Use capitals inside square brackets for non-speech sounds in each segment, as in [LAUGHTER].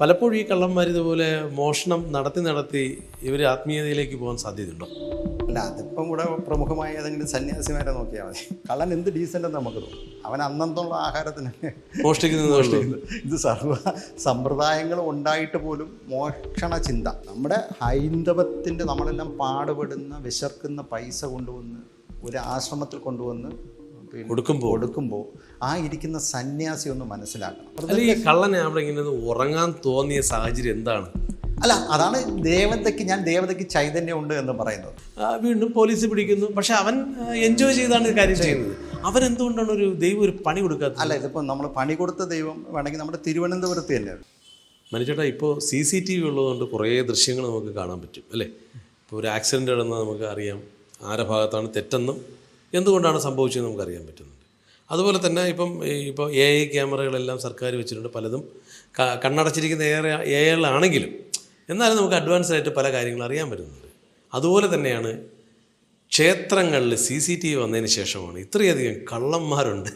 പലപ്പോഴും ഈ കള്ളന്മാർ ഇതുപോലെ മോഷണം നടത്തി നടത്തി ഇവർ ആത്മീയതയിലേക്ക് പോകാൻ സാധ്യതയുണ്ടോ? അല്ല അതിപ്പം ഇവിടെ പ്രമുഖമായ ഏതെങ്കിലും സന്യാസിമാരെ നോക്കിയാൽ മതി. കള്ളൻ എന്ത് ഡീസന്റ് നമുക്ക് തോന്നും. അവൻ അന്നന്നുള്ള ആഹാരത്തിന് മോഷ്ടിക്കുന്നത് ഇത് സർവ സമ്പ്രദായങ്ങൾ ഉണ്ടായിട്ട് പോലും മോഷണ ചിന്ത. നമ്മുടെ ഹൈന്ദവത്തിന്റെ നമ്മളെല്ലാം പാടുപെടുന്ന വിശർക്കുന്ന പൈസ കൊണ്ടുവന്ന് ഒരു ആശ്രമത്തിൽ കൊണ്ടുവന്ന് കൊടുക്കുമ്പോൾ. കൊടുക്കുമ്പോൾ ആ ഇരിക്കുന്ന സന്യാസി ഒന്ന് മനസ്സിലാക്കണം. ഈ കള്ളനെ അവിടെ ഇങ്ങനെ ഉറങ്ങാൻ തോന്നിയ സാഹചര്യം എന്താണ്? അല്ല അതാണ് ദേവതയ്ക്ക് ഞാൻ ദേവതയ്ക്ക് ചൈതന്യമുണ്ട് എന്ന് പറയുന്നത്. വീണ്ടും പോലീസ് പിടിക്കുന്നു. പക്ഷെ അവൻ എൻജോയ് ചെയ്താണ് കാര്യം ചെയ്യുന്നത്. അവൻ എന്തുകൊണ്ടാണ് ഒരു ദൈവം ഒരു പണി കൊടുക്കാത്തത്? അല്ല ഇതിപ്പോൾ നമ്മൾ പണി കൊടുത്ത ദൈവം വേണമെങ്കിൽ നമ്മുടെ തിരുവനന്തപുരത്ത് തന്നെയാണ് മനുഷ്യട്ടാ ഇപ്പോൾ സി സി ടി വി ഉള്ളതുകൊണ്ട് കുറേ ദൃശ്യങ്ങൾ നമുക്ക് കാണാൻ പറ്റും അല്ലേ? ഇപ്പോൾ ഒരു ആക്സിഡന്റ് നടന്നാൽ നമുക്ക് അറിയാം. ആരുടെ ഭാഗത്താണ് തെറ്റെന്നും എന്തുകൊണ്ടാണ് സംഭവിച്ചതെന്ന് നമുക്ക് അറിയാൻ പറ്റുന്നുണ്ട്. അതുപോലെ തന്നെ ഇപ്പം ഇപ്പോൾ എ ഐ ക്യാമറകളെല്ലാം സർക്കാർ വെച്ചിട്ടുണ്ട് പലതും. കണ്ണടച്ചിരിക്കുന്ന ഏറെ എ ഐകളാണെങ്കിലും എന്നാലും നമുക്ക് അഡ്വാൻസ് ആയിട്ട് പല കാര്യങ്ങളും അറിയാൻ പറ്റുന്നുണ്ട്. അതുപോലെ തന്നെയാണ് ക്ഷേത്രങ്ങളിൽ സി സി ടി വി വന്നതിന് ശേഷമാണ് ഇത്രയധികം കള്ളന്മാരുണ്ട്.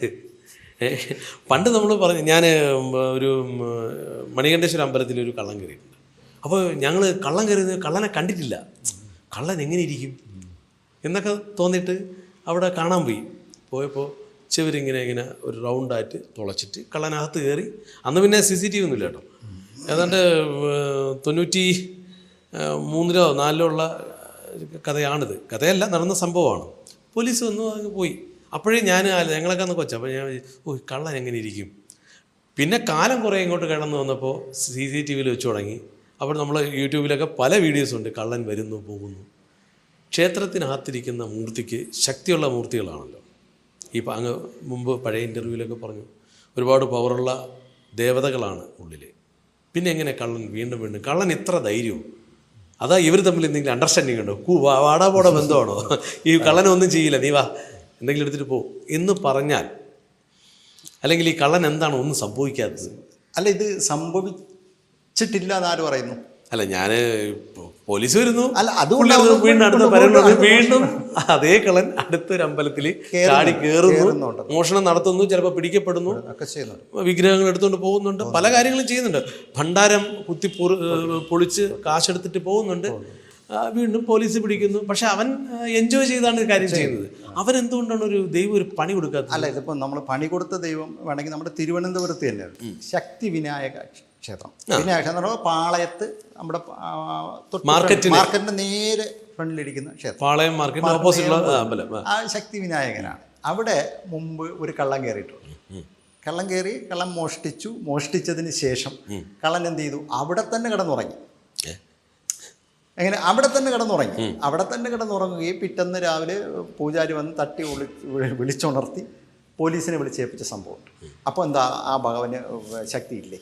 പണ്ട് നമ്മൾ പറഞ്ഞു ഞാൻ ഒരു മണികണ്ഠേശ്വര അമ്പലത്തിൽ ഒരു കള്ളം കയറിയിട്ടുണ്ട്. അപ്പോൾ ഞങ്ങൾ കള്ളം കയറിയത് കള്ളനെ കണ്ടിട്ടില്ല. കള്ളൻ എങ്ങനെ ഇരിക്കും? എന്നൊക്കെ തോന്നിയിട്ട് അവിടെ കാണാൻ പോയി. പോയപ്പോൾ ചെവരിങ്ങനെ ഇങ്ങനെ ഒരു റൗണ്ടായിട്ട് തുളച്ചിട്ട് കള്ളനകത്ത് കയറി അന്ന് പിന്നെ സി സി ടി വി ഒന്നുമില്ല കേട്ടോ. ഏതാണ്ട് തൊണ്ണൂറ്റി മൂന്നിലോ നാലിലോ ഉള്ള കഥയാണിത്. കഥയല്ല നടന്ന സംഭവമാണ്. പോലീസ് വന്നു അങ്ങ് പോയി. അപ്പോഴേ ഞാൻ ഞങ്ങളൊക്കെ അന്ന് കൊച്ചു. അപ്പോൾ ഞാൻ ഓ കള്ളൻ എങ്ങനെ ഇരിക്കും? പിന്നെ കാലം കുറേ ഇങ്ങോട്ട് കടന്നു വന്നപ്പോൾ സി സി ടി വിയിൽ വെച്ച് തുടങ്ങി. അപ്പോൾ നമ്മൾ യൂട്യൂബിലൊക്കെ പല വീഡിയോസ് ഉണ്ട്. കള്ളൻ വരുന്നു പോകുന്നു. ക്ഷേത്രത്തിനകത്തിരിക്കുന്ന മൂർത്തിക്ക് ശക്തിയുള്ള മൂർത്തികളാണല്ലോ. ഈ അങ്ങ് മുമ്പ് പഴയ ഇന്റർവ്യൂവിലൊക്കെ പറഞ്ഞു ഒരുപാട് പവറുള്ള ദേവതകളാണ് ഉള്ളിൽ പിന്നെ എങ്ങനെ കള്ളൻ വീണ്ടും വീണ്ടും കള്ളൻ ഇത്ര ധൈര്യവും അതാ ഇവർ തമ്മിൽ എന്തെങ്കിലും അണ്ടർസ്റ്റാൻഡിങ് ഉണ്ടോ? കൂ വാടാ പോടാ ബന്ധമാണോ? ഈ കള്ളനൊന്നും ചെയ്യില്ല നീ വാ എന്തെങ്കിലും എടുത്തിട്ട് പോ എന്ന് പറഞ്ഞാൽ അല്ലെങ്കിൽ ഈ കള്ളൻ എന്താണ് ഒന്നും സംഭവിക്കാത്തത്? അല്ല ഇത് സംഭവിച്ചിട്ടില്ല എന്നാര് പറയുന്നു? അല്ല ഞാൻ പോലീസ് വരുന്നു. അല്ല, അതുകൊണ്ട് അത് വീണ്ടും അടുത്ത വീണ്ടും വീണ്ടും അതേ കളൻ അടുത്തൊരു അമ്പലത്തിൽ ചാടി കയറുന്നു മോഷണം നടത്തുന്നു ചിലപ്പോൾ പിടിക്കപ്പെടുന്നു. വിഗ്രഹങ്ങൾ എടുത്തുകൊണ്ട് പോകുന്നുണ്ട്. പല കാര്യങ്ങളും ചെയ്യുന്നുണ്ട്. ഭണ്ഡാരം കുത്തി പൊളിച്ച് കാശെടുത്തിട്ട് പോകുന്നുണ്ട്. വീണ്ടും പോലീസ് പിടിക്കുന്നു. പക്ഷെ അവൻ എൻജോയ് ചെയ്താണ് കാര്യം ചെയ്യുന്നത്. അവൻ എന്തുകൊണ്ടാണ് ഒരു ദൈവം ഒരു പണി കൊടുക്കാത്തത്? അല്ല ഇതിപ്പോൾ നമ്മൾ പണി കൊടുത്ത ദൈവം വേണമെങ്കിൽ നമ്മുടെ തിരുവനന്തപുരത്ത് തന്നെയാണ്. ശക്തി വിനായക ക്ഷേത്രം. പിന്നെ ക്ഷേത്രം എന്ന് പറയുമ്പോൾ പാളയത്ത് നമ്മുടെ മാർക്കറ്റിന്. മാർക്കറ്റിന്റെ നേരെ ഫ്രണ്ടിലിരിക്കുന്ന ക്ഷേത്രം. പാളയം മാർക്കറ്റ് ഓപ്പോസിറ്റുള്ള അമ്പലം ആ. ശക്തി വിനായകനാണ് അവിടെ മുമ്പ് ഒരു കള്ളം കയറിയിട്ടുണ്ട്. കള്ളം കയറി കള്ളം മോഷ്ടിച്ചു. മോഷ്ടിച്ചതിന് ശേഷം കള്ളൻ എന്ത് ചെയ്തു? അവിടെ തന്നെ കിടന്നുറങ്ങി. അങ്ങനെ എങ്ങനെ? അവിടെ തന്നെ കിടന്നുറങ്ങി. അവിടെ തന്നെ കിടന്നുറങ്ങുകയും പിറ്റന്ന് രാവിലെ പൂജാരി വന്ന് തട്ടി വിളി വിളിച്ചുണർത്തി പോലീസിനെ വിളിച്ചേൽപ്പിച്ച സംഭവം അപ്പോൾ എന്താ ആ ഭഗവന് ശക്തിയില്ലേ?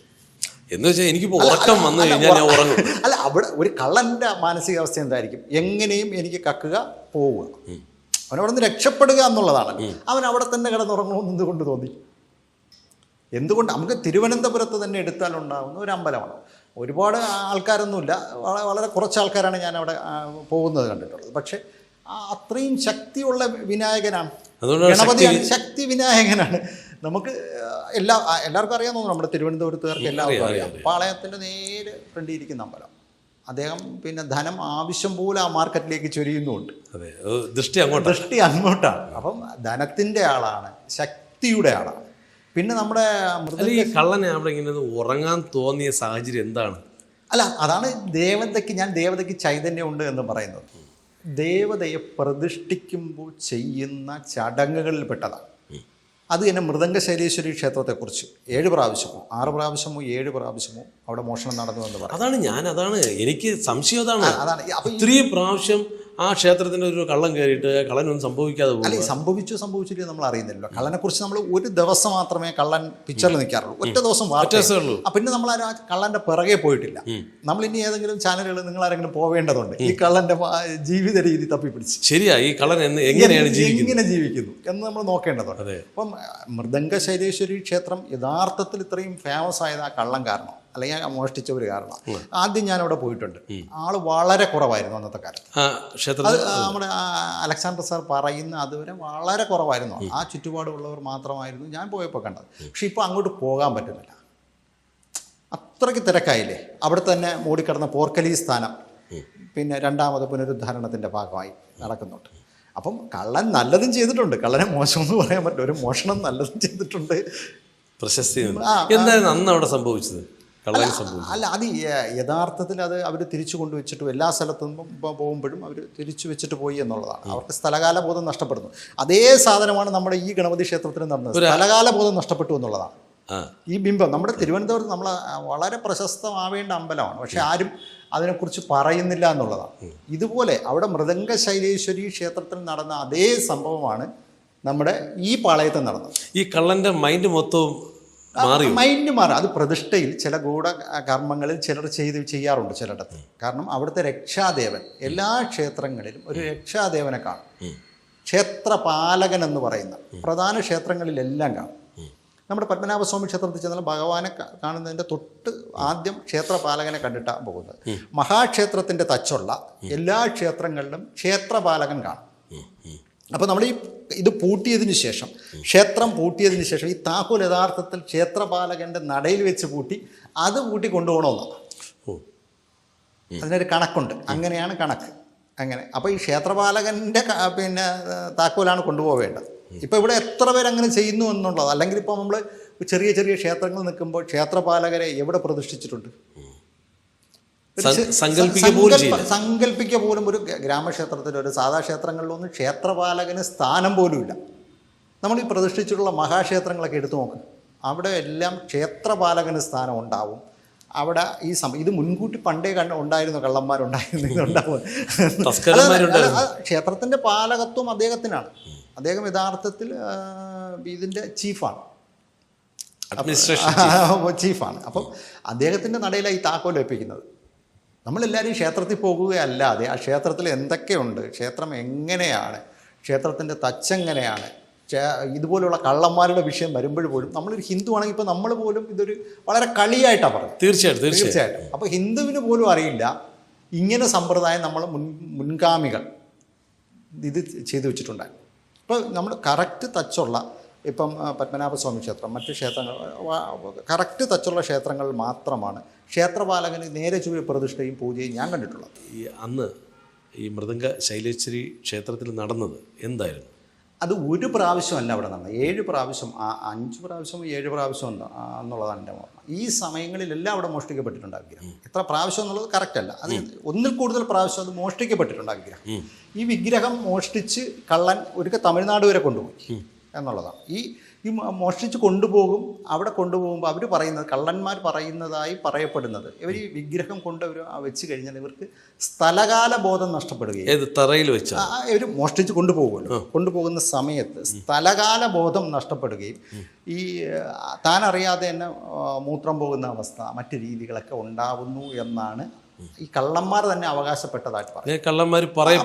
എന്ന് വെച്ചാൽ എനിക്കിപ്പോൾ ഉറക്കം വന്നു കഴിഞ്ഞാൽ ഞാൻ ഉറങ്ങും. അല്ല അവിടെ ഒരു കള്ളന്റെ മാനസികാവസ്ഥ എന്തായിരിക്കും? എങ്ങനെയും എനിക്ക് കക്കുക പോവുക. അവൻ അവിടെ നിന്ന് രക്ഷപ്പെടുക എന്നുള്ളതാണ്. അവൻ അവിടെ തന്നെ കിടന്നുറങ്ങണമെന്ന് എന്തുകൊണ്ട് തോന്നി? എന്തുകൊണ്ട്? നമുക്ക് തിരുവനന്തപുരത്ത് തന്നെ എടുത്താൽ ഉണ്ടാകുന്ന ഒരു അമ്പലമാണ്. ഒരുപാട് ആൾക്കാരൊന്നുമില്ല. വളരെ വളരെ കുറച്ച് ആൾക്കാരാണ് ഞാൻ അവിടെ പോകുന്നത് കണ്ടിട്ടുള്ളത്. പക്ഷേ അത്രയും ശക്തിയുള്ള വിനായകനാണ്. ഗണപതി ഗണപതിയാണ് ശക്തി വിനായകനാണ്. നമുക്ക് എല്ലാ എല്ലാവർക്കും അറിയാൻ തോന്നുന്നു നമ്മുടെ തിരുവനന്തപുരത്തുകാർക്ക് എല്ലാവർക്കും അറിയാം. പാളയത്തിന്റെ നേരെ ഫ്രണ്ടിൽ ഇരിക്കുന്ന അമ്പലം. അദ്ദേഹം പിന്നെ ധനം ആവശ്യം പോലെ ആ മാർക്കറ്റിലേക്ക് ചൊരിയുന്നുണ്ട് ദൃഷ്ടി അങ്ങോട്ട് ദൃഷ്ടി അങ്ങോട്ടാണ്. അപ്പം ധനത്തിന്റെ ആളാണ് ശക്തിയുടെ ആളാണ്. പിന്നെ നമ്മുടെ ഈ കള്ളനെ അവിടെ ഇങ്ങനെ ഉറങ്ങാൻ തോന്നിയ സാഹചര്യം എന്താണ്? അല്ല അതാണ് ദേവതയ്ക്ക് ഞാൻ ദേവതയ്ക്ക് ചൈതന്യമുണ്ട് എന്ന് പറയുന്നത്. ദേവതയെ പ്രതിഷ്ഠിക്കുമ്പോൾ ചെയ്യുന്ന ചടങ്ങുകളിൽ പെട്ടതാണ് അത് തന്നെ മൃദംഗശൈലേശ്വരി ക്ഷേത്രത്തെക്കുറിച്ച് ഏഴ് പ്രാവശ്യമോ ആറ് പ്രാവശ്യമോ ഏഴ് പ്രാവശ്യമോ അവിടെ മോഷണം നടന്നു എന്ന് പറഞ്ഞു അതാണ് ഞാൻ അതാണ്. എനിക്ക് സംശയം അതാണ്. അതാണ്. അപ്പോൾ ഇത്രയും പ്രാവശ്യം ആ ക്ഷേത്രത്തിന്റെ ഒരു കള്ളം കയറിയിട്ട് കള്ളനൊന്നും സംഭവിക്കാതെ പോകും അല്ലെങ്കിൽ സംഭവിച്ചു സംഭവിച്ചില്ല നമ്മൾ അറിയുന്നില്ലല്ലോ. കള്ളനെ കുറിച്ച് നമ്മൾ ഒരു ദിവസം മാത്രമേ കള്ളൻ പിക്ചറിൽ നിൽക്കാറുള്ളൂ. ഒറ്റ ദിവസം വാർത്ത ദിവസമേ ഉള്ളൂ. ആ, പിന്നെ നമ്മൾ ആ കള്ളന്റെ പിറകെ പോയിട്ടില്ല. നമ്മൾ ഇനി ഏതെങ്കിലും ചാനലുകൾ നിങ്ങൾ ആരെങ്കിലും പോവേണ്ടതുണ്ട്. ഈ കള്ളന്റെ ജീവിത രീതി തപ്പിപ്പിടിച്ച് ശരിയാ ഈ കള്ളൻ എന്ന് എങ്ങനെയാണ് ജീവിക്കുന്നത്? എങ്ങനെ ജീവിക്കുന്നു എന്ന് നമ്മൾ നോക്കേണ്ടതുണ്ട്. അതെ. അപ്പം മൃദംഗ ശൈലേശ്വരി ക്ഷേത്രം യഥാർത്ഥത്തിൽ ഇത്രയും ഫേമസ് ആയത് ആ കള്ളം കാരണം അല്ലെങ്കിൽ മോഷ്ടിച്ച ഒരു കാരണം. ആദ്യം ഞാൻ അവിടെ പോയിട്ടുണ്ട് ആൾ വളരെ കുറവായിരുന്നു അന്നത്തെ കാലത്ത്. അത് നമ്മുടെ അലക്സാണ്ടർ സാർ പറയുന്ന അതുവരെ വളരെ കുറവായിരുന്നു. ആ ചുറ്റുപാടുള്ളവർ മാത്രമായിരുന്നു ഞാൻ പോയപ്പോൾ കണ്ടത്. പക്ഷെ ഇപ്പോൾ അങ്ങോട്ട് പോകാൻ പറ്റുന്നില്ല. അത്രയ്ക്ക് തിരക്കായില്ലേ? അവിടെ തന്നെ മൂടിക്കിടന്ന പോർക്കലി സ്ഥാനം. പിന്നെ രണ്ടാമത് പുനരുദ്ധാരണത്തിന്റെ ഭാഗമായി നടക്കുന്നുണ്ട്. അപ്പം കള്ളൻ നല്ലതും ചെയ്തിട്ടുണ്ട്. കള്ളനെ മോശമെന്ന് പറയാൻ പറ്റില്ല. ഒരു മോഷണം നല്ലതും ചെയ്തിട്ടുണ്ട്. പ്രശസ്തി അന്ന് അവിടെ സംഭവിച്ചത്? അല്ല അത് യഥാർത്ഥത്തിൽ അത് അവർ തിരിച്ചു കൊണ്ടുവച്ചിട്ടും എല്ലാ സ്ഥലത്തും പോകുമ്പോഴും അവർ തിരിച്ചു വെച്ചിട്ട് പോയി എന്നുള്ളതാണ്. അവർക്ക് സ്ഥലകാല ബോധം നഷ്ടപ്പെടുന്നു. അതേ സാധനമാണ് നമ്മുടെ ഈ ഗണപതി ക്ഷേത്രത്തിൽ നടന്നത്. സ്ഥലകാല ബോധം നഷ്ടപ്പെട്ടു എന്നുള്ളതാണ്. ഈ ബിംബം നമ്മുടെ തിരുവനന്തപുരത്ത് നമ്മൾ വളരെ പ്രശസ്തമാവേണ്ട അമ്പലമാണ്. പക്ഷെ ആരും അതിനെക്കുറിച്ച് പറയുന്നില്ല എന്നുള്ളതാണ്. ഇതുപോലെ അവിടെ മൃദംഗ ശൈലേശ്വരി ക്ഷേത്രത്തിൽ നടന്ന അതേ സംഭവമാണ് നമ്മുടെ ഈ പാളയത്തിൽ നടന്നത്. ഈ കള്ളന്റെ മൈൻഡ് മൊത്തവും മൈൻഡ് മാറും. അത് പ്രതിഷ്ഠയിൽ ചില ഗൂഢ കർമ്മങ്ങളിൽ ചിലർ ചെയ്ത് ചെയ്യാറുണ്ട് ചിലയിടത്ത്. കാരണം അവിടുത്തെ രക്ഷാദേവൻ എല്ലാ ക്ഷേത്രങ്ങളിലും ഒരു രക്ഷാദേവനെ കാണും. ക്ഷേത്രപാലകൻ എന്ന് പറയുന്ന പ്രധാന ക്ഷേത്രങ്ങളിലെല്ലാം കാണും. നമ്മുടെ പത്മനാഭസ്വാമി ക്ഷേത്രത്തിൽ ചെന്നാൽ ഭഗവാനെ കാണുന്നതിന്റെ തൊട്ട് ആദ്യം ക്ഷേത്രപാലകനെ കണ്ടിട്ടാണ് പോകുന്നത്. മഹാക്ഷേത്രത്തിന്റെ തച്ചുള്ള എല്ലാ ക്ഷേത്രങ്ങളിലും ക്ഷേത്രപാലകൻ കാണും. അപ്പോൾ നമ്മൾ ഈ ഇത് പൂട്ടിയതിന് ശേഷം ക്ഷേത്രം പൂട്ടിയതിന് ശേഷം ഈ താക്കോൽ യഥാർത്ഥത്തിൽ ക്ഷേത്രപാലകന്റെ നടയിൽ വെച്ച് പൂട്ടി അത് പൂട്ടി കൊണ്ടുപോകണമെന്നാണ് അതിനൊരു കണക്കുണ്ട്. അങ്ങനെയാണ് കണക്ക്. അങ്ങനെ. അപ്പോൾ ഈ ക്ഷേത്രപാലകന്റെ പിന്നെ താക്കോലാണ് കൊണ്ടുപോവേണ്ടത്. ഇപ്പോൾ ഇവിടെ എത്ര പേര് അങ്ങനെ ചെയ്യുന്നു എന്നുള്ളത് അല്ലെങ്കിൽ ഇപ്പോൾ നമ്മൾ ചെറിയ ചെറിയ ക്ഷേത്രങ്ങൾ നിൽക്കുമ്പോൾ ക്ഷേത്രപാലകരെ എവിടെ പ്രതിഷ്ഠിച്ചിട്ടുണ്ട്? സങ്കല്പിക്കുക പോലും. സങ്കല്പിക്കുക ഒരു ഗ്രാ- ഗ്രാമക്ഷേത്രത്തിൽ ഒരു സാധാ ക്ഷേത്രങ്ങളിലൊന്നും ക്ഷേത്രപാലകന് സ്ഥാനം പോലുമില്ല നമ്മൾ ഈ പ്രതിഷ്ഠിച്ചിട്ടുള്ള മഹാക്ഷേത്രങ്ങളൊക്കെ എടുത്തു നോക്ക്. അവിടെ എല്ലാം ക്ഷേത്രപാലകന് സ്ഥാനം ഉണ്ടാവും. അവിടെ ഈ സം ഇത് മുൻകൂട്ടി പണ്ടേ കണ്ട് ഉണ്ടായിരുന്നു കള്ളന്മാരുണ്ടായിരുന്നുണ്ടാവും ക്ഷേത്രത്തിന്റെ പാലകത്വം അദ്ദേഹത്തിനാണ്. അദ്ദേഹം യഥാർത്ഥത്തിൽ ഇതിന്റെ ചീഫാണ്. ചീഫാണ്. അപ്പം അദ്ദേഹത്തിന്റെ നടയിലാണ് ഈ താക്കോൽ ഏൽപ്പിക്കുന്നത്. നമ്മളെല്ലാവരും ക്ഷേത്രത്തിൽ പോകുകയല്ലാതെ ആ ക്ഷേത്രത്തിൽ എന്തൊക്കെയുണ്ട്? ക്ഷേത്രം എങ്ങനെയാണ്? ക്ഷേത്രത്തിന്റെ തച്ചെങ്ങനെയാണ്? ഇതുപോലുള്ള കള്ളന്മാരുടെ വിഷയം വരുമ്പോൾ പോലും നമ്മളൊരു ഹിന്ദു ആണെങ്കിൽ ഇപ്പോൾ നമ്മൾ പോലും ഇതൊരു വളരെ കളിയായിട്ടാണ് പറഞ്ഞത് തീർച്ചയായിട്ടും തീർച്ചയായിട്ടും. അപ്പോൾ ഹിന്ദുവിന് പോലും അറിയില്ല ഇങ്ങനെ സമ്പ്രദായം നമ്മൾ മുൻ മുൻഗാമികൾ ഇത് ചെയ്തു വെച്ചിട്ടുണ്ടായിരുന്നു. അപ്പോൾ നമ്മൾ കറക്റ്റ് ടച്ചുള്ള ഇപ്പം പത്മനാഭസ്വാമി ക്ഷേത്രം മറ്റ് ക്ഷേത്രങ്ങൾ കറക്റ്റ് തച്ചുള്ള ക്ഷേത്രങ്ങൾ മാത്രമാണ്. ക്ഷേത്രപാലകന് നേരെ ചുവ പ്രതിഷ്ഠയും പൂജയും ഞാൻ കണ്ടിട്ടുള്ളത്. ഈ അന്ന് ഈ മൃദംഗ ശൈലേശ്വരി ക്ഷേത്രത്തിൽ നടന്നത് എന്തായിരുന്നു? അത് ഒരു പ്രാവശ്യമല്ല അവിടെ നടന്നത്. ഏഴ് പ്രാവശ്യം ആ അഞ്ച് പ്രാവശ്യം ഏഴ് പ്രാവശ്യം എന്നുള്ളതാണ് എന്റെ ഓർമ്മ. ഈ സമയങ്ങളിലെല്ലാം അവിടെ മോഷ്ടിക്കപ്പെട്ടിട്ടുണ്ട് വിഗ്രഹം എത്ര പ്രാവശ്യം എന്നുള്ളത് കറക്റ്റ് അല്ല. അത് ഒന്നിൽ കൂടുതൽ പ്രാവശ്യം അത് മോഷ്ടിക്കപ്പെട്ടിട്ടുണ്ട് വിഗ്രഹം ഈ വിഗ്രഹം മോഷ്ടിച്ച് കള്ളൻ ഒരിക്കൽ തമിഴ്നാട് വരെ കൊണ്ടുപോയി. എന്നുള്ളതാണ്. ഈ ഈ മോഷ്ടിച്ച് കൊണ്ടുപോകും അവിടെ കൊണ്ടുപോകുമ്പോൾ അവർ പറയുന്നത് കള്ളന്മാർ പറയുന്നതായി പറയപ്പെടുന്നത്. ഇവർ ഈ വിഗ്രഹം കൊണ്ട് അവർ വെച്ച് കഴിഞ്ഞാൽ ഇവർക്ക് സ്ഥലകാല ബോധം നഷ്ടപ്പെടുകയും ഏത് തറയിൽ വെച്ച? ഇവർ മോഷ്ടിച്ച് കൊണ്ടുപോകുമല്ലോ. കൊണ്ടുപോകുന്ന സമയത്ത് സ്ഥലകാല ബോധം നഷ്ടപ്പെടുകയും ഈ താനറിയാതെ തന്നെ മൂത്രം പോകുന്ന അവസ്ഥ മറ്റ് രീതികളൊക്കെ ഉണ്ടാവുന്നു എന്നാണ് ഈ കള്ളന്മാർ തന്നെ അവകാശപ്പെട്ടതായിട്ട് പറയും.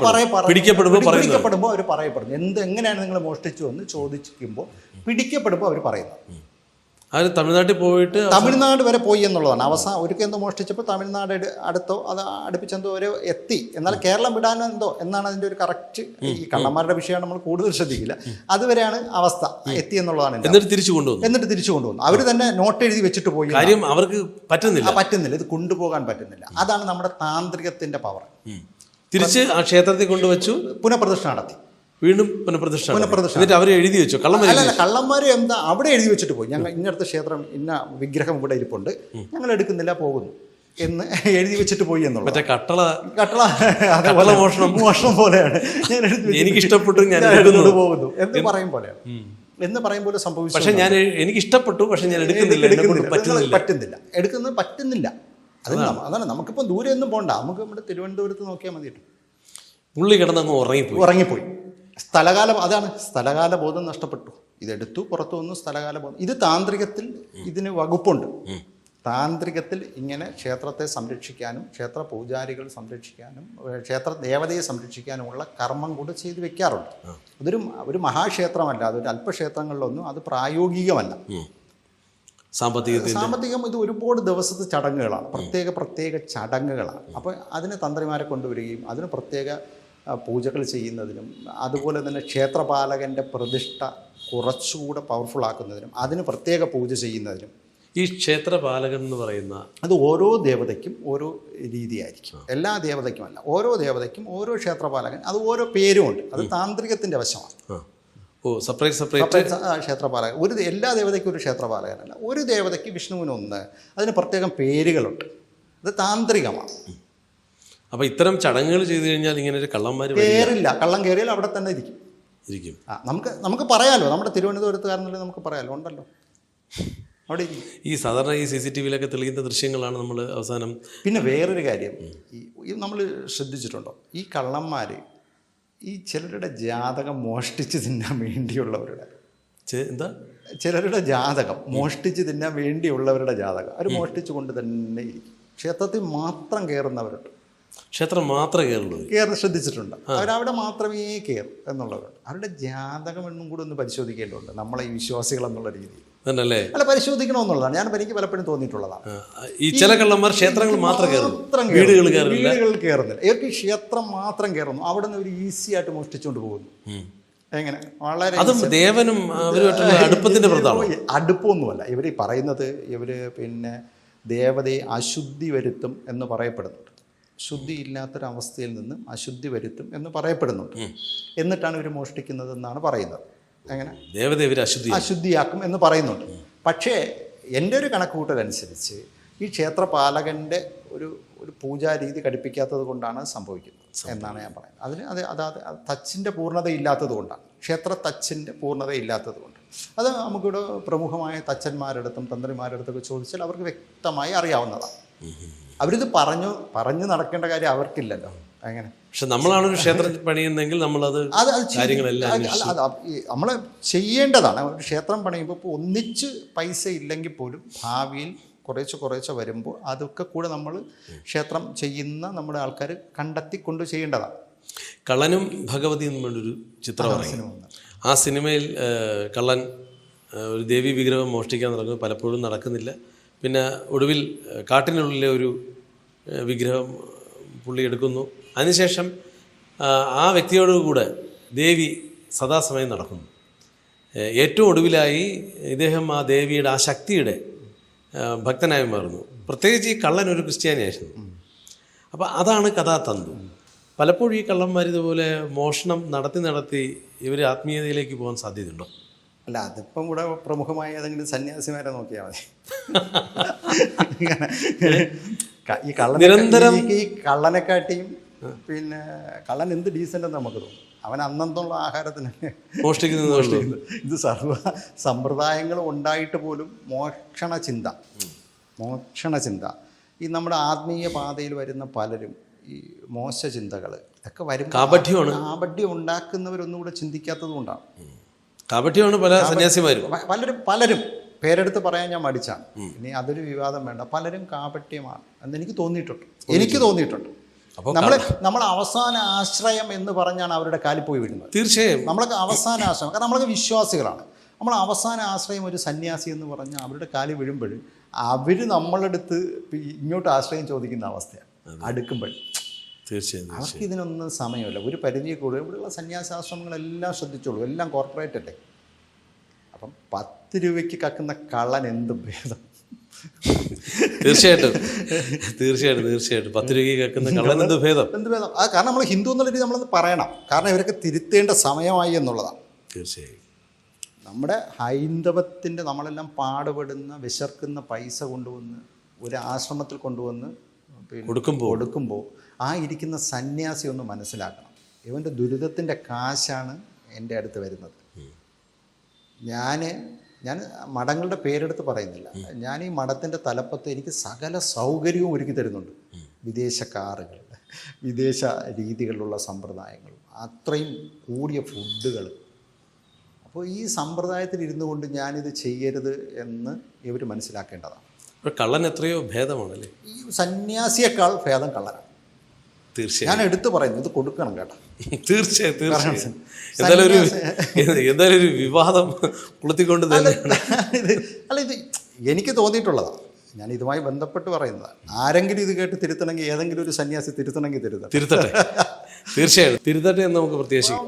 കള്ളന്മാർ പിടിക്കപ്പെടുമ്പോൾ പിടി- പിടിക്കപ്പെടുമ്പോൾ അവർ പറയപ്പെടുന്നു. എന്ത് എങ്ങനെയാണ് നിങ്ങൾ മോഷ്ടിച്ചു എന്ന് ചോദിക്കുമ്പോൾ പിടിക്കപ്പെടുമ്പോൾ അവർ പറയുന്നത് അവർ തമിഴ്നാട്ടിൽ പോയിട്ട് തമിഴ്നാട് വരെ പോയി എന്നുള്ളതാണ്. അവസാനം ഒരിക്കൽ എന്തോ മോഷ്ടിച്ചപ്പോൾ തമിഴ്നാട് അടുത്തോ അത് അടുപ്പിച്ചെന്തോ വരെ എത്തി. എന്നാൽ കേരളം വിടാനോ എന്തോ എന്നാണ് അതിന്റെ ഒരു കറക്റ്റ് ഈ കള്ളന്മാരുടെ വിഷയമാണ് നമ്മൾ കൂടുതൽ ശ്രദ്ധിക്കില്ല. അതുവരെയാണ് അവസ്ഥ എത്തി എന്നുള്ളതാണ് എന്നിട്ട് തിരിച്ചു കൊണ്ടുവന്നു. എന്നിട്ട് തിരിച്ചു കൊണ്ടുവന്നു. അവർ തന്നെ നോട്ട് എഴുതി വെച്ചിട്ട് പോയി കാര്യം അവർക്ക് പറ്റുന്നില്ല. പറ്റുന്നില്ല. ഇത് കൊണ്ടുപോകാൻ പറ്റുന്നില്ല. അതാണ് നമ്മുടെ താന്ത്രികത്തിന്റെ പവർ. തിരിച്ച് ആ ക്ഷേത്രത്തിൽ കൊണ്ടുവച്ചു. പുനഃപ്രദക്ഷിണം നടത്തി. വീണ്ടും പുനഃപ്രതിഷ്ഠ. എന്നിട്ട് അവർ എഴുതി വെച്ചു? കള്ളം അല്ല കള്ളന്മാർ എന്താ അവിടെ എഴുതി വെച്ചിട്ട് പോയി. ഞങ്ങൾ ഇന്നടുത്ത ക്ഷേത്രം ഇന്ന വിഗ്രഹം ഇവിടെ ഇരിപ്പുണ്ട്. ഞങ്ങൾ എടുക്കുന്നില്ല പോകുന്നു. എന്ന് [LAUGHS] എഴുതി വെച്ചിട്ട് പോയി എന്നുള്ളത്. മറ്റേ കട്ടള കട്ടള [LAUGHS] അതേപോലെ മോഷണം. മോഷണം പോലെയാണ്. ഞാൻ എഴുതി എനിക്ക് ഇഷ്ടപ്പെട്ടു ഞാൻ. പോകുന്നു. എന്ന് പറയും പോലെയാണ് എന്ന് പറയും പോലെ സംഭവിച്ചു പക്ഷെ ഞാൻ എനിക്ക് ഇഷ്ടപ്പെട്ടു പക്ഷെ ഞാൻ എടുക്കുന്നില്ല. എടുക്കുന്നില്ല. പറ്റുന്നില്ല. പറ്റുന്നില്ല. എടുക്കുന്നത് പറ്റുന്നില്ല. അത് അതാണ്. നമുക്കിപ്പം ദൂരെ ഒന്നും പോകണ്ട നമുക്ക് നമ്മുടെ തിരുവനന്തപുരത്ത് നോക്കിയാൽ മതി പുള്ളി കിടന്നങ്ങ് ഉറങ്ങിപ്പോയി. ഉറങ്ങിപ്പോയി. സ്ഥലകാല അതാണ് സ്ഥലകാല ബോധം നഷ്ടപ്പെട്ടു. ഇതെടുത്തു പുറത്തു വന്നു സ്ഥലകാല ബോധം ഇത് താന്ത്രികത്തിൽ ഇതിന് വകുപ്പുണ്ട്. താന്ത്രികത്തിൽ ഇങ്ങനെ ക്ഷേത്രത്തെ സംരക്ഷിക്കാനും ക്ഷേത്ര പൂജാരികൾ സംരക്ഷിക്കാനും ക്ഷേത്ര ദേവതയെ സംരക്ഷിക്കാനുമുള്ള കർമ്മം കൂടെ ചെയ്തു വെക്കാറുണ്ട്. അതൊരു ഒരു മഹാക്ഷേത്രമല്ല അതൊരു അല്പക്ഷേത്രങ്ങളിലൊന്നും അത് പ്രായോഗികമല്ല. സാമ്പത്തിക സാമ്പത്തികം ഇത് ഒരുപാട് ദിവസത്തെ ചടങ്ങുകളാണ്. പ്രത്യേക പ്രത്യേക ചടങ്ങുകളാണ്. അപ്പോൾ അതിന് തന്ത്രിമാരെ കൊണ്ടുവരികയും അതിന് പ്രത്യേക പൂജകൾ ചെയ്യുന്നതിനും അതുപോലെ തന്നെ ക്ഷേത്രപാലകന്റെ പ്രതിഷ്ഠ കുറച്ചുകൂടെ പവർഫുൾ ആക്കുന്നതിനും അതിന് പ്രത്യേക പൂജ ചെയ്യുന്നതിനും. ഈ ക്ഷേത്രപാലകൻ എന്ന് പറയുന്ന അത് ഓരോ ദേവതയ്ക്കും ഓരോ രീതിയായിരിക്കും. എല്ലാ ദേവതയ്ക്കും അല്ല ഓരോ ദേവതയ്ക്കും ഓരോ ക്ഷേത്രപാലകൻ അത് ഓരോ പേരുമുണ്ട് അത് താന്ത്രികത്തിന്റെ വശമാണ്. ഓ സെപ്പറേറ്റ് സെപ്പറേറ്റ് ക്ഷേത്രപാലകൻ. ഒരു എല്ലാ ദേവതയ്ക്കും ഒരു ക്ഷേത്രപാലകനല്ല. ഒരു ദേവതയ്ക്ക് വിഷ്ണുവിനൊന്ന്. അതിന് പ്രത്യേകം പേരുകളുണ്ട്. അത് താന്ത്രികമാണ്. അപ്പോൾ ഇത്തരം ചടങ്ങുകൾ ചെയ്തു കഴിഞ്ഞാൽ ഇങ്ങനെ ഒരു കള്ളന്മാർ കയറില്ല കള്ളം കയറിയാൽ അവിടെ തന്നെ ഇരിക്കും. ഇരിക്കും. ആ നമുക്ക് നമുക്ക് പറയാലോ. നമ്മുടെ തിരുവനന്തപുരത്തുകാരനല്ലേ നമുക്ക് പറയാലോ? ഉണ്ടല്ലോ. അവിടെ ഈ സാധാരണ ഈ സി സി ടി വിയിലൊക്കെ തെളിയുന്ന ദൃശ്യങ്ങളാണ് നമ്മൾ അവസാനം പിന്നെ വേറൊരു കാര്യം. ഈ നമ്മൾ ശ്രദ്ധിച്ചിട്ടുണ്ടോ? ഈ കള്ളന്മാർ ഈ ചിലരുടെ ജാതകം മോഷ്ടിച്ച് തിന്നാൻ വേണ്ടിയുള്ളവരുടെ. എന്താ? ചിലരുടെ ജാതകം മോഷ്ടിച്ച് തിന്നാൻ വേണ്ടിയുള്ളവരുടെ ജാതകം. അവർ മോഷ്ടിച്ചു കൊണ്ട് തന്നെ ഇരിക്കും. ക്ഷേത്രത്തിൽ മാത്രം കയറുന്നവരുണ്ട്. ക്ഷേത്രം മാത്രമേ കയറുള്ളൂ. കയറി ശ്രദ്ധിച്ചിട്ടുണ്ട്. അവരവിടെ മാത്രമേ കയറും എന്നുള്ളവരുണ്ട് അവരുടെ ജാതകം എന്നും കൂടി ഒന്ന് പരിശോധിക്കേണ്ടതുണ്ട്. നമ്മളെ ഈ വിശ്വാസികൾ എന്നുള്ള രീതിയിൽ. തന്നല്ലേ അല്ല പരിശോധിക്കണമെന്നുള്ളതാണ്. ഞാൻ എനിക്ക് പലപ്പോഴും തോന്നിയിട്ടുള്ളതാണ്. ഈ ചില കള്ളന്മാർ ക്ഷേത്രങ്ങൾ മാത്രം വീടുകൾ വീടുകളിൽ കയറുന്നില്ല. ഇവർക്ക് ക്ഷേത്രം മാത്രം കയറുന്നു. അവിടെ നിന്ന് ഒരു ഈസി ആയിട്ട് മോഷ്ടിച്ചുകൊണ്ട് പോകുന്നു. എങ്ങനെ? വളരെ അതും ദേവനും അടുപ്പത്തിന്റെ അടുപ്പമൊന്നുമല്ല. ഇവർ പറയുന്നത് ഇവർ പിന്നെ ദേവതയെ അശുദ്ധി വരുത്തും എന്ന് പറയപ്പെടുന്നുണ്ട്. ശുദ്ധി നിന്നും നിന്ന് അശുദ്ധി വരുത്തും എന്ന് പറയപ്പെടുന്നുണ്ട്. എന്നിട്ടാണ് ഇവർ മോഷ്ടിക്കുന്നത് എന്നാണ് പറയുന്നത്. അങ്ങനെ ദേവത ഇവർ അശുദ്ധി അശുദ്ധിയാക്കും എന്ന് പറയുന്നുണ്ട്. പക്ഷേ എന്റെ ഒരു കണക്കുകൂട്ടലനുസരിച്ച് ഈ ക്ഷേത്രപാലകന്റെ ഒരു ഒരു പൂജാരീതി ഘടിപ്പിക്കാത്തത് കൊണ്ടാണ് സംഭവിക്കുന്നത് എന്നാണ് ഞാൻ പറയുന്നത്. അതിന് അത് അതാത് തച്ചിന്റെ പൂർണത ഇല്ലാത്തത് കൊണ്ടാണ്. ക്ഷേത്ര തച്ചിന്റെ പൂർണത ഇല്ലാത്തത് കൊണ്ട്. അത് നമുക്കിവിടെ പ്രമുഖമായ തച്ചന്മാരുടെ അടുത്തും തന്ത്രിമാരുടെ അടുത്തൊക്കെ ചോദിച്ചാൽ അവർക്ക് വ്യക്തമായി അറിയാവുന്നതാണ്. അവരിത് പറഞ്ഞു പറഞ്ഞു നടക്കേണ്ട കാര്യം അവർക്കില്ലല്ലോ. അങ്ങനെ. പക്ഷെ നമ്മളാണ് ഒരു ക്ഷേത്രം പണിയുന്നെങ്കിൽ നമ്മളത് അത് കാര്യങ്ങളെല്ലാം നമ്മൾ ചെയ്യേണ്ടതാണ്. ഒരു ക്ഷേത്രം പണിയുമ്പോൾ ഇപ്പോൾ ഒന്നിച്ച് പൈസ ഇല്ലെങ്കിൽ പോലും ഭാവിയിൽ കുറേശ്ശെ കുറേശ്ശെ വരുമ്പോൾ അതൊക്കെ കൂടെ നമ്മൾ ക്ഷേത്രം ചെയ്യുന്ന നമ്മുടെ ആൾക്കാർ കണ്ടെത്തിക്കൊണ്ട് ചെയ്യേണ്ടതാണ്. കള്ളനും ഭഗവതി എന്നുള്ളൊരു പറഞ്ഞൊരു ചിത്രം ആ സിനിമയിൽ കള്ളൻ ഒരു ദേവി വിഗ്രഹം മോഷ്ടിക്കാൻ തുടങ്ങുന്നത് പലപ്പോഴും നടക്കുന്നില്ല. പിന്നെ ഒടുവിൽ കാട്ടിനുള്ളിലെ ഒരു വിഗ്രഹം പുള്ളി എടുക്കുന്നു. അതിനുശേഷം ആ, വ്യക്തിയോടുകൂടെ വ്യക്തിയോട് കൂടെ ദേവി സദാസമയം നടക്കുന്നു. ഏറ്റവും ഒടുവിലായി ഇദ്ദേഹം ആ ദേവിയുടെ ആ ശക്തിയുടെ ഭക്തനായി മാറുന്നു. പ്രത്യേകിച്ച് ഈ കള്ളൻ ഒരു ക്രിസ്ത്യാനിയായിരുന്നു. അപ്പോൾ അതാണ് കഥാതന്തു. പലപ്പോഴും ഈ കള്ളന്മാർ ഇതുപോലെ മോഷണം നടത്തി നടത്തി ഇവർ ആത്മീയതയിലേക്ക് പോകാൻ സാധ്യതയുണ്ടോ? അല്ല അതിപ്പം ഇവിടെ പ്രമുഖമായ ഏതെങ്കിലും സന്യാസിമാരെ നോക്കിയാൽ മതി. ഈ കള്ളൻ നിരന്തരം- ഈ- കള്ളനെക്കാട്ടിയും പിന്നെ കള്ളൻ എന്ത് ഡീസന്റ് എന്ന് നമുക്ക് തോന്നും. അവൻ അന്നന്തുള്ള ആഹാരത്തിന് മോഷ്ടിക്കുന്നതേ ഇത് സർവ സമ്പ്രദായങ്ങൾ ഉണ്ടായിട്ട് പോലും മോക്ഷണ ചിന്ത മോക്ഷണ ചിന്ത ഈ നമ്മുടെ ആത്മീയ പാതയിൽ വരുന്ന പലരും ഈ മോശ ചിന്തകൾ ഇതൊക്കെ വരും കാപഠ്യമാണ്. കാപഠ്യം ഉണ്ടാക്കുന്നവരൊന്നുകൂടെ ചിന്തിക്കാത്തത് കൊണ്ടാണ് കാപട്യമാണ് പല സന്യാസിമാരും. പലരും പലരും പേരെടുത്ത് പറയാൻ ഞാൻ മടിച്ചാണ്. ഇനി അതൊരു വിവാദം വേണ്ട. പലരും കാപട്യമാണ് എന്ന് എനിക്ക് തോന്നിയിട്ടുണ്ട്. എനിക്ക് തോന്നിയിട്ടുണ്ട്. നമ്മൾ നമ്മൾ അവസാന ആശ്രയം എന്ന് പറഞ്ഞാണ് അവരുടെ കാലിൽ പോയി വിടുന്നത് തീർച്ചയായും. നമ്മളൊക്കെ അവസാന ആശ്രയം. കാരണം നമ്മളൊക്കെ വിശ്വാസികളാണ്. നമ്മൾ അവസാന ആശ്രയം ഒരു സന്യാസി എന്ന് പറഞ്ഞാൽ അവരുടെ കാലിൽ വീഴുമ്പോൾ അവർ നമ്മളെടുത്ത് ഇങ്ങോട്ട് ആശ്രയം ചോദിക്കുന്ന അവസ്ഥയാണ്. അടുക്കുമ്പോൾ. തീർച്ചയായും അവർക്ക് ഇതിനൊന്നും സമയമില്ല. ഒരു പരിധിയിൽ കൂടുതൽ ഇവിടെയുള്ള സന്യാസാശ്രമങ്ങളെല്ലാം ശ്രദ്ധിച്ചോളൂ. എല്ലാം കോർപ്പറേറ്റ് അല്ലേ? അപ്പം പത്ത് രൂപയ്ക്ക് കക്കുന്ന കള്ളൻ എന്ത് ഭേദം? തീർച്ചയായിട്ടും. തീർച്ചയായിട്ടും തീർച്ചയായിട്ടും. പത്ത് രൂപയ്ക്ക് കേൾക്കുന്ന കള്ളൻ എന്ത് ഭേദം? എന്ത് ഭേദം? ആ കാരണം നമ്മൾ ഹിന്ദു എന്നുള്ള രീതി നമ്മളത് പറയണം. കാരണം ഇവരൊക്കെ തിരുത്തേണ്ട സമയമായി എന്നുള്ളതാണ്. തീർച്ചയായും. നമ്മുടെ ഹൈന്ദവത്തിന്റെ നമ്മളെല്ലാം പാടുപെടുന്ന വിശർക്കുന്ന പൈസ കൊണ്ടുവന്ന് ഒരു ആശ്രമത്തിൽ കൊണ്ടുവന്ന് കൊടുക്കുമ്പോൾ. കൊടുക്കുമ്പോൾ ആ ഇരിക്കുന്ന സന്യാസി ഒന്ന് മനസ്സിലാക്കണം. ഇവന്റെ ദുരിതത്തിന്റെ കാശാണ് എന്റെ അടുത്ത് വരുന്നത്. ഞാൻ ഞാൻ മഠങ്ങളുടെ പേരെടുത്ത് പറയുന്നില്ല. ഞാൻ ഈ മഠത്തിന്റെ തലപ്പത്ത് എനിക്ക് സകല സൗകര്യവും ഒരുക്കി തരുന്നുണ്ട്. വിദേശ കാറുകൾ വിദേശ രീതികളിലുള്ള സമ്പ്രദായങ്ങൾ അത്രയും കൂടിയ ഫുഡുകൾ. അപ്പോൾ ഈ സമ്പ്രദായത്തിൽ ഇരുന്നു കൊണ്ട് ഞാനിത് ചെയ്യരുത് എന്ന് ഇവർ മനസ്സിലാക്കേണ്ടതാണ്. കള്ളൻ എത്രയോ ഭേദമാണല്ലേ? ഈ സന്യാസിയേക്കാൾ ഭേദം കള്ളനാണ് തീർച്ചയായും. ഞാൻ എടുത്തു പറയുന്നു ഇത് കൊടുക്കണം കേട്ടോ. തീർച്ചയായും തീർച്ചയായും. എന്തായാലും ഒരു എന്തായാലും ഒരു വിവാദം കൊളുത്തിക്കൊണ്ട് തന്നെ. ഇത് അല്ല ഇത് എനിക്ക് തോന്നിയിട്ടുള്ളതാണ് ഞാൻ ഇതുമായി ബന്ധപ്പെട്ട് പറയുന്നതാണ് ആരെങ്കിലും ഇത് കേട്ട് തിരുത്തണമെങ്കിൽ ഏതെങ്കിലും ഒരു സന്യാസി തിരുത്തണമെങ്കിൽ തിരുത്തണം തിരുത്തട്ടെ. തീർച്ചയായും. തിരുത്തട്ടെ എന്ന് നമുക്ക് പ്രത്യാശിക്കാം.